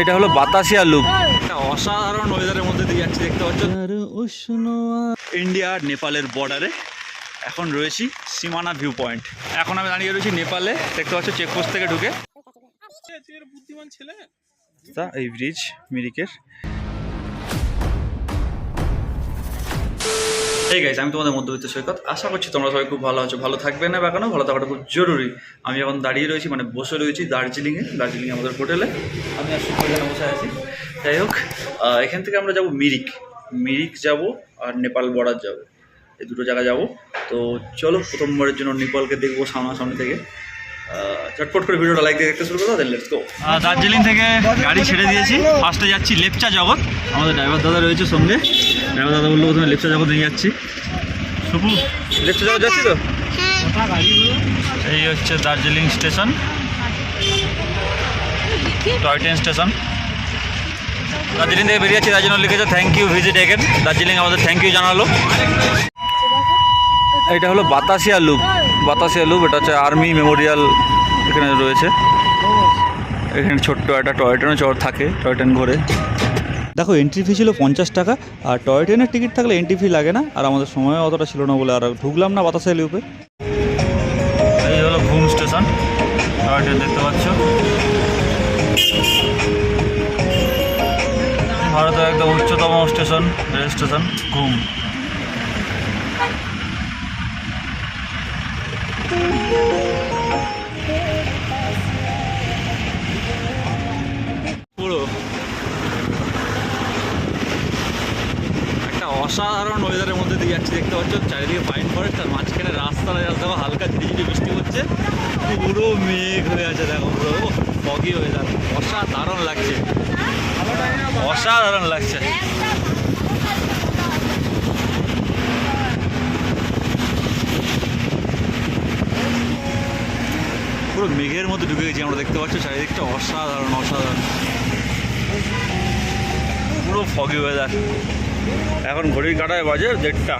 এটা হলো বাতাসিয়া লুপ। অসাধারণ ওয়েদারের মধ্যে দিয়ে যাচ্ছি দেখতে পাচ্ছ? ইন্ডিয়া আর নেপালের বর্ডারে এখন রয়েছি সীমানা ভিউ পয়েন্ট এখন আমি দাঁড়িয়ে রয়েছি নেপালে দেখতে পাচ্ছ চেকপোস্ট থেকে ঢুকে। বুদ্ধিমান ছেলে। তা এই ব্রিজ মিরিকের। এই গাইজ আমি তোমাদের মধ্যবিত্ত সৈকত। আশা করছি তোমরা সবাই খুব ভালো আছো। ভালো থাকবে না বা কেন, ভালো থাকাটা খুব জরুরি। আমি এখন দাঁড়িয়ে রয়েছি মানে বসে রয়েছি দার্জিলিংয়ে। দার্জিলিংয়ে আমাদের হোটেলে। আমি আর সুন্দর বসে আছি। যাই হোক এখান থেকে আমরা যাব মিরিক। মিরিক যাব আর নেপাল বর্ডার যাব। এই দুটো জায়গা যাব। তো চলো, প্রথমবারের জন্য নেপালকে দেখব সামনাসামনি থেকে। চটপট করে ভিডিওটা লাইক দিয়ে শুরু করো লেটস গো দার্জিলিং থেকে গাড়ি ছেড়ে দিয়েছি। ফার্স্টে যাচ্ছি লেপচা জগৎ। আমাদের ড্রাইভার দাদা রয়েছে সঙ্গে। ড্রাইভার দাদা বলল প্রথমে লেপচা জগৎ নিয়ে যাচ্ছি। শুভু লেপচা জগৎ যাচ্ছি তো? এই হচ্ছে Darjeeling station. Toy train station. Darjeeling থেকে বেরিয়েছি তার জন্য লিখেছে thank you visit again Darjeeling আমাদের থ্যাংক ইউ জানালো। এটা হলো বাতাসিয়া লুপ। বাতাসিয়া লুপ, এটা হচ্ছে আর্মি মেমোরিয়াল এখানে রয়েছে। এখানে ছোট্ট একটা টয় ট্রেনও চড় থাকে টয় ট্রেন ঘোরে। দেখো এন্ট্রি ফি ছিল পঞ্চাশ টাকা, আর টয় ট্রেনের টিকিট থাকলে এন্ট্রি ফি লাগে না, আর আমাদের সময় অতটা ছিল না বলে আর ঢুকলাম না বাতাসিয়া লুপে এই হলো ঘুম স্টেশন টয় ট্রেন দেখতে পাচ্ছ। ভারতের একদম উচ্চতম স্টেশন, রেল স্টেশন, ঘুম। পুরো। একটা অসাধারণ ওয়েদারের মধ্যে দিয়ে যাচ্ছি, দেখতে পাচ্ছ? চারিদিকে পাইন ফরেস্ট আর মাঝখানে রাস্তাটা দেখো হালকা ধীরে ধীরে বৃষ্টি হচ্ছে। পুরো মেঘ হয়ে আছে, দেখো, পুরো ফগি ওয়েদার অসাধারণ লাগছে। অসাধারণ লাগছে। পুরো মেঘের মধ্যে ঢুকে গেছি, আমরা দেখতে পাচ্ছি চারিদিকটা অসাধারণ অসাধারণ। পুরো ফগি ওয়েদার এখন ঘড়ির কাটায় বাজে দেড়টা।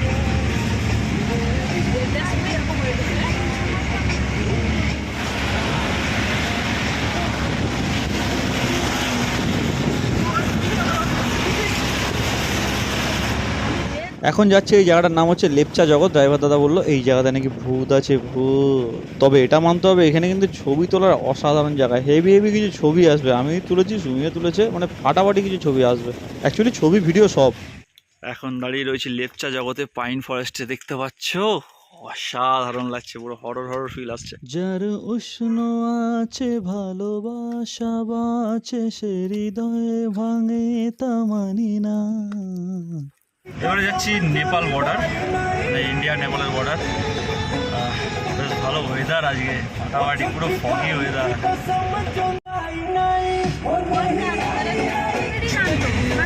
এখন যাচ্ছে এই জায়গাটার নাম হচ্ছে লেপচা জগৎ। ড্রাইভার দাদা বলল এই জায়গাতে নাকি ভূত আছে ভূত। তবে এটা মানতে হবে এখানে কিন্তু ছবি তোলার অসাধারণ জায়গা। হেভি হেভি কিছু ছবি আসবে। আমি তুলেছি সুমিও তুলেছে মানে ফাটাফাটি কিছু ছবি আসবে। অ্যাকচুয়ালি ছবি ভিডিও সব। এখন দাঁড়িয়ে রয়েছে লেপচা জগতে পাইন ফরেস্টে দেখতে পাচ্ছ? অসাধারণ লাগছে পুরো হরর হরর ফিল আসছে। যার উষ্ণ আছে ভালোবাসা বাছে সে হৃদয়ে ভাঙে তা মানি না। এবারে যাচ্ছি নেপাল বর্ডার মানে ইন্ডিয়া নেপালের বর্ডার বেশ ভালো ওয়েদার আজকে ফাটাফাটি পুরো ফগি ওয়েদার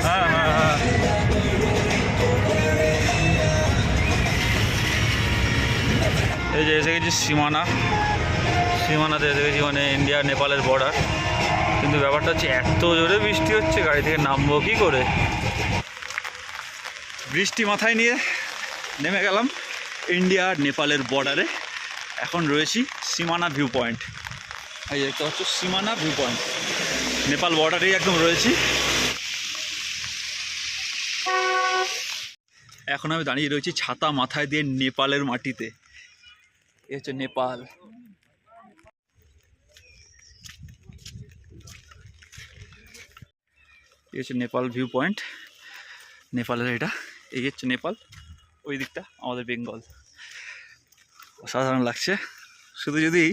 হ্যাঁ হ্যাঁ হ্যাঁ। এই যে এসে গেছি সীমানা। সীমানাতে এসে গেছি মানে ইন্ডিয়া নেপালের বর্ডার কিন্তু ব্যাপারটা হচ্ছে, এত জোরে বৃষ্টি হচ্ছে, গাড়ি থেকে নামবো কী করে? বৃষ্টি মাথায় নিয়ে নেমে গেলাম ইন্ডিয়া আর নেপালের বর্ডারে এখন রয়েছি সীমানা ভিউ পয়েন্ট এই দেখতে পাচ্ছ, সীমানা ভিউ পয়েন্ট নেপাল বর্ডারেই একদম রয়েছি। এখন আমি দাঁড়িয়ে রয়েছি ছাতা মাথায় দিয়ে নেপালের মাটিতে। এ হচ্ছে নেপাল। এই হচ্ছে নেপাল ভিউ পয়েন্ট নেপালের এটা এই হচ্ছে নেপাল, ওই দিকটা আমাদের বেঙ্গল। অসাধারণ লাগছে। শুধু যদি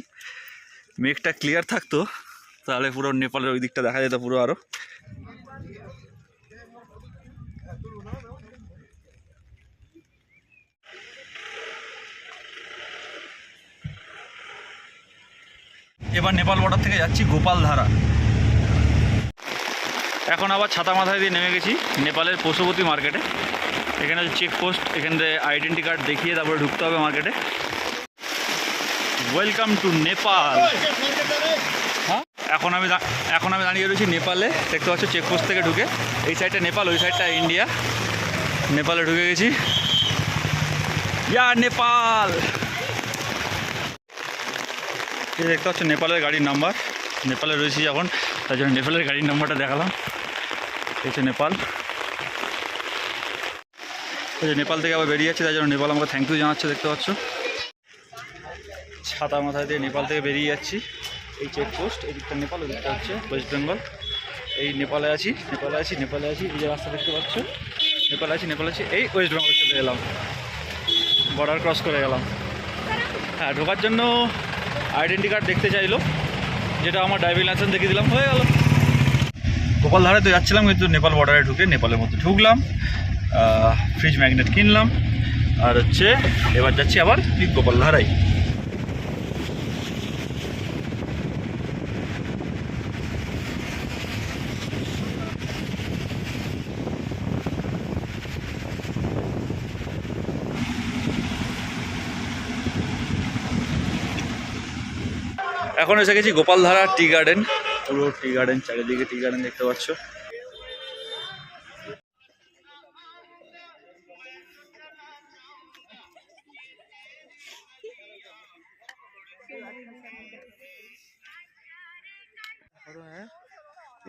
মেঘটা ক্লিয়ার থাকতো, তাহলে পুরো নেপালের ওই দিকটা দেখা যেত পুরো আরও এবার নেপাল বর্ডার থেকে যাচ্ছি গোপালধারা। এখন আবার ছাতা মাথায় দিয়ে নেমে গেছি নেপালের পশুপতি মার্কেটে এখানে হচ্ছে চেকপোস্ট এখান থেকে আইডেন্টি কার্ড দেখিয়ে তারপরে ঢুকতে হবে মার্কেটে ওয়েলকাম টু নেপাল হ্যাঁ এখন আমি এখন আমি দাঁড়িয়ে রয়েছি নেপালে। দেখতে পাচ্ছ চেকপোস্ট থেকে ঢুকে। এই সাইডটা নেপাল, ওই সাইডটা ইন্ডিয়া। নেপালে ঢুকে গেছি। ইয়া নেপাল। এই দেখতে পাচ্ছ নেপালের গাড়ির নাম্বার নেপালে রয়েছি এখন। তার জন্য নেপালের গাড়ির নাম্বারটা দেখালাম। এই নেপাল। এই যে নেপাল থেকে আবার বেরিয়ে যাচ্ছে, তাই জন্য নেপাল আমাকে থ্যাংক ইউ জানাচ্ছে, দেখতে পাচ্ছ। ছাতা মাথায় দিয়ে নেপাল থেকে বেরিয়ে যাচ্ছি। এই চেকপোস্ট এদিকটা নেপাল ওদিকটা হচ্ছে ওয়েস্ট বেঙ্গল এই নেপালে আছি নেপালে আছি নেপালে আছি, এই যে রাস্তা দেখতে পাচ্ছ। নেপালে আছি নেপালে আছি, এই ওয়েস্ট বেঙ্গলে চলে গেলাম বর্ডার ক্রস করে গেলাম। হ্যাঁ ঢোকার জন্য আইডেন্টি কার্ড দেখতে চাইলো, যেটা আমার ড্রাইভিং লাইসেন্স দেখিয়ে দিলাম, হয়ে গেল। গোপালধারে তো যাচ্ছিলাম, কিন্তু নেপাল বর্ডারে ঢুকে নেপালের মধ্যে ঢুকলাম। ফ্রিজ ম্যাগনেট কিনলাম। আর হচ্ছে, এবার যাচ্ছি আবার ঠিক গোপালধারাই এখন এসে গেছি গোপালধারা টি গার্ডেন। পুরো টি গার্ডেন, চারিদিকে টি গার্ডেন দেখতে পাচ্ছ।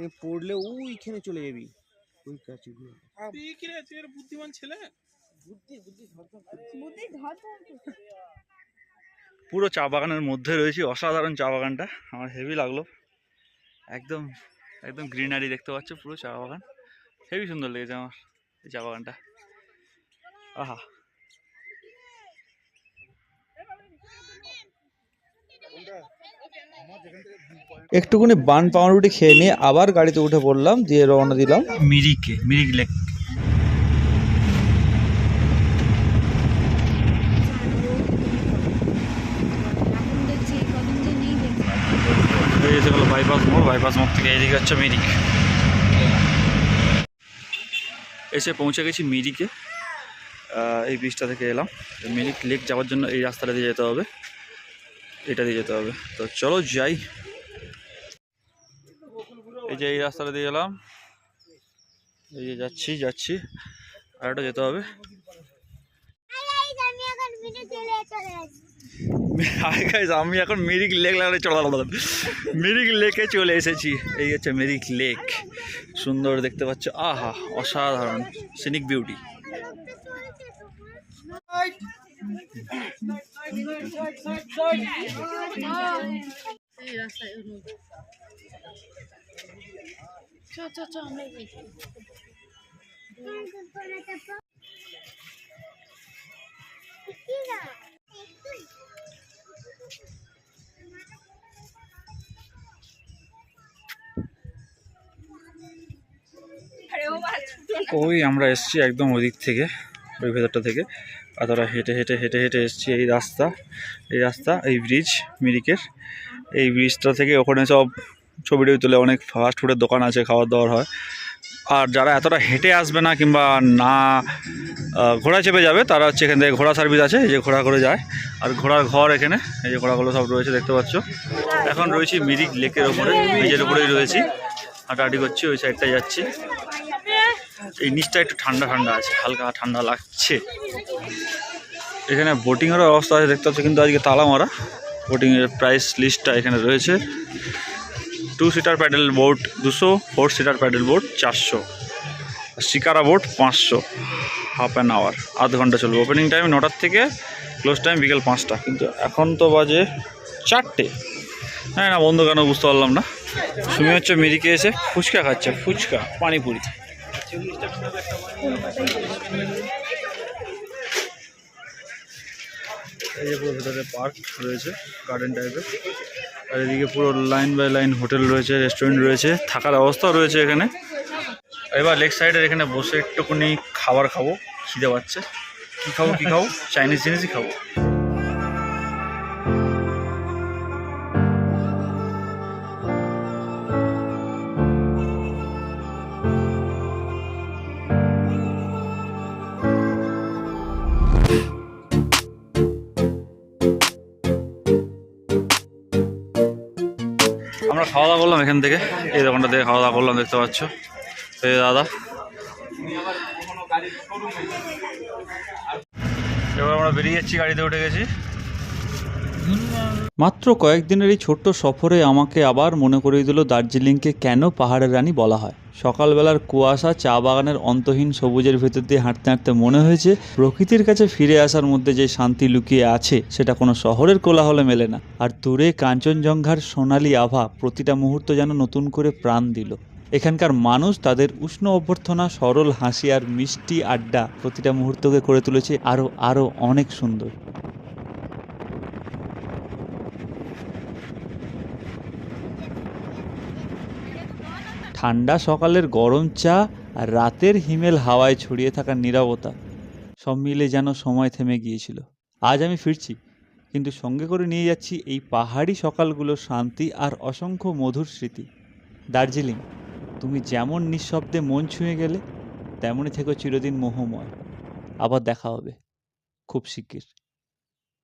এ পড়লে ওইখানে চলে যাবি। ওই কাছে তুই কি রে তুই বুদ্ধিমান ছেলে? পুরো চা বাগানের মধ্যে রয়েছে অসাধারণ চা বাগানটা। আমার হেভি লাগল। একদম একদম গ্রিনারি দেখতে পাচ্ছ পুরো চা বাগান। হেভি সুন্দর লেগেছে আমার এই চা বাগানটা। আহা। একটুখানি বান পাউরুটি খেয়ে নিয়ে আবার গাড়িতে উঠে পড়লাম, দিয়ে রওনা দিলাম। মিরিকে, মিরিক লেক। এসে বাইপাস বাইপাস থেকে এসে পৌঁছে গেছি মিরিকে। এই ব্রিজটা থেকে এলাম। মিরিক লেক যাওয়ার জন্য এই রাস্তাটা দিয়ে যেতে হবে। এটা দিয়ে যেতে হবে। তো চলো যাই। এই যে এই রাস্তাটা দিয়ে গেলাম। এই যে যাচ্ছি যাচ্ছি। আর একটা যেতে হবে। আমি এখন মিরিক লেক লাগালে চলে গেলাম। মিরিক লেকে চলে এসেছি। এই হচ্ছে মিরিক লেক। সুন্দর দেখতে পাচ্ছ। আহা, অসাধারণ। সিনিক বিউটি ওই আমরা এসছি একদম ওই দিক থেকে ওই ভেতরটা থেকে। তারা হেঁটে হেঁটে হেঁটে হেঁটে এসছি এই রাস্তা এই রাস্তা, এই ব্রিজ মিরিকের। এই ব্রিজটা থেকে ওখানে সব ছবি টবি তুলে অনেক ফাস্ট ফুডের দোকান আছে খাবার দাওয়ার হয়। আর যারা এতটা হেঁটে আসবে না কিংবা না ঘোড়া চেপে যাবে, তারা হচ্ছে এখান থেকে ঘোড়া সার্ভিস আছে, এই যে ঘোড়া করে যায়। আর ঘোড়ার ঘর এখানে, এই যে ঘোড়াগুলো সব রয়েছে, দেখতে পাচ্ছ। এখন রয়েছি মিরিক লেকের ওপরে, ব্রিজের ওপরেই রয়েছি। হাঁটাহাঁটি করছি, ওই সাইডটায় যাচ্ছি। এই নিচটা একটু ঠান্ডা ঠান্ডা আছে, হালকা ঠান্ডা লাগছে। এখানে বোটিংয়েরও ব্যবস্থা আছে, দেখতে পাচ্ছ, কিন্তু আজকে তালা মারা। বোটিংয়ের প্রাইস লিস্টটা এখানে রয়েছে। টু সিটার প্যাডেল বোট দুশো ফোর সিটার প্যাডেল বোট চারশো। শিকারা বোট পাঁচশো। হাফ অ্যান আওয়ার আধ ঘণ্টা চলবে। ওপেনিং টাইম নটার থেকে ক্লোজ টাইম বিকেল পাঁচটা। কিন্তু এখন তো বাজে চারটে। হ্যাঁ না, বন্ধ কেন বুঝতে পারলাম না। সুমি হচ্ছে মিরিকে এসে ফুচকা খাচ্ছে, ফুচকা, পানিপুরি। এই যে পুরো ভেতরে পার্ক রয়েছে গার্ডেন টাইপের আর এদিকে পুরো লাইন বাই লাইন হোটেল রয়েছে রেস্টুরেন্ট রয়েছে, থাকার ব্যবস্থাও রয়েছে এখানে। এবার লেগ সাইডের এখানে বসে একটুখানি খাবার খাব, খিদে পাচ্ছে। কী খাব কী খাব? চাইনিজ জিনিসই খাব। খাওয়া দাওয়া করলাম এখান থেকে। এই দোকানটা থেকে খাওয়া দাওয়া করলাম, দেখতে পাচ্ছ? এই দাদা। এবার আমরা বেরিয়ে যাচ্ছি, গাড়িতে উঠে গেছি। মাত্র কয়েকদিনের এই ছোট্ট সফরে আমাকে আবার মনে করিয়ে দিল দার্জিলিংকে কেন পাহাড়ের রানী বলা হয়। সকালবেলার কুয়াশা, চা বাগানের অন্তহীন সবুজের ভেতর দিয়ে হাঁটতে হাঁটতে মনে হয়েছে, প্রকৃতির কাছে ফিরে আসার মধ্যে যে শান্তি লুকিয়ে আছে, সেটা কোনো শহরের কোলাহলে মেলে না। আর দূরে কাঞ্চনজঙ্ঘার সোনালি আভা প্রতিটা মুহূর্ত যেন নতুন করে প্রাণ দিল। এখানকার মানুষ তাদের উষ্ণ অভ্যর্থনা, সরল হাসি আর মিষ্টি আড্ডা প্রতিটা মুহূর্তকে করে তুলেছে আরও আরও অনেক সুন্দর। ঠান্ডা সকালের গরম চা আর রাতের হিমেল হাওয়ায় ছড়িয়ে থাকা নীরবতা সব মিলে যেন সময় থেমে গিয়েছিল। আজ আমি ফিরছি, কিন্তু সঙ্গে করে নিয়ে যাচ্ছি এই পাহাড়ি সকালগুলোর শান্তি আর অসংখ্য মধুর স্মৃতি। দার্জিলিং, তুমি যেমন নিঃশব্দে মন ছুঁয়ে গেলে তেমনই থেকো চিরদিন মোহময়। আবার দেখা হবে, খুব শিগগির।